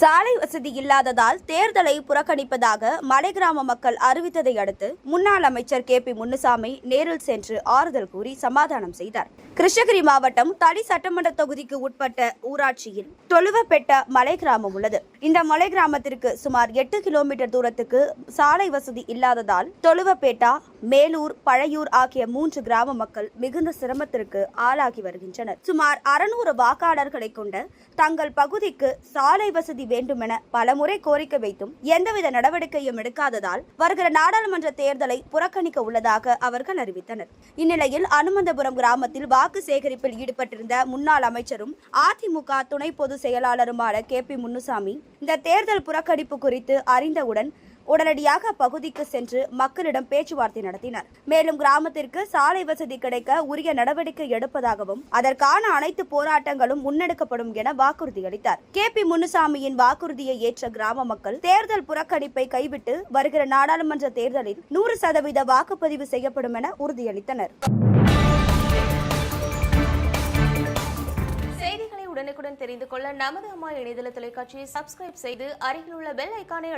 சாலை வசதி இல்லாததால் தேர்தலை புறக்கணிப்பதாக மலை கிராம மக்கள் அறிவித்ததை அடுத்து முன்னாள் அமைச்சர் கே பி முன்னுசாமி நேரில் சென்று ஆறுதல் கூறி சமாதானம் செய்தார். கிருஷ்ணகிரி மாவட்டம் தளி சட்டமன்ற தொகுதிக்கு உட்பட்ட ஊராட்சியில் தொழுவப்பெட்ட மலை கிராமம் உள்ளது. இந்த மலை கிராமத்திற்கு சுமார் எட்டு கிலோமீட்டர் தூரத்துக்கு சாலை வசதி இல்லாததால் தொழுவப்பேட்டா மேலூர் பழையூர் ஆகிய மூன்று கிராம மக்கள் மிகுந்த சிரமத்திற்கு ஆளாகி வருகின்றனர். சுமார் அறுநூறு வாக்காளர்களை கொண்ட தங்கள் பகுதிக்கு சாலை வசதி வேண்டுமென பலமுறை கோரிக்கை வைத்தும் எந்தவித நடவடிக்கையும் எடுக்காததால் வருகிற நாடாளுமன்ற தேர்தலை புறக்கணிக்க உள்ளதாக அவர்கள் அறிவித்தனர். இந்நிலையில் அனுமந்தபுரம் கிராமத்தில் வாக்கு சேகரிப்பில் ஈடுபட்டிருந்த முன்னாள் அமைச்சரும் அதிமுக துணை பொதுச் செயலாளருமான கே பி முன்னுசாமி இந்த தேர்தல் புறக்கணிப்பு குறித்து அறிந்தவுடன் உடனடியாக அப்பகுதிக்கு சென்று மக்களிடம் பேச்சுவார்த்தை நடத்தினர். மேலும் கிராமத்திற்கு சாலை வசதி கிடைக்க உரிய நடவடிக்கை எடுப்பதாகவும் அதற்கான அனைத்து போராட்டங்களும் முன்னெடுக்கப்படும் என வாக்குறுதி அளித்தார். கே. பி. முனுசாமியின் வாக்குறுதியை ஏற்ற கிராம மக்கள் தேர்தல் புறக்கணிப்பை கைவிட்டு வருகிற நாடாளுமன்ற தேர்தலில் நூறு சதவீத வாக்குப்பதிவு செய்யப்படும் என உறுதியளித்தனர். செய்திகளை உடனுக்குடன் தெரிந்து கொள்ள நமது அம்மா இணையதள தொலைக்காட்சியை சப்ஸ்கிரைப் செய்து அருகில் உள்ள பெல் ஐக்கானை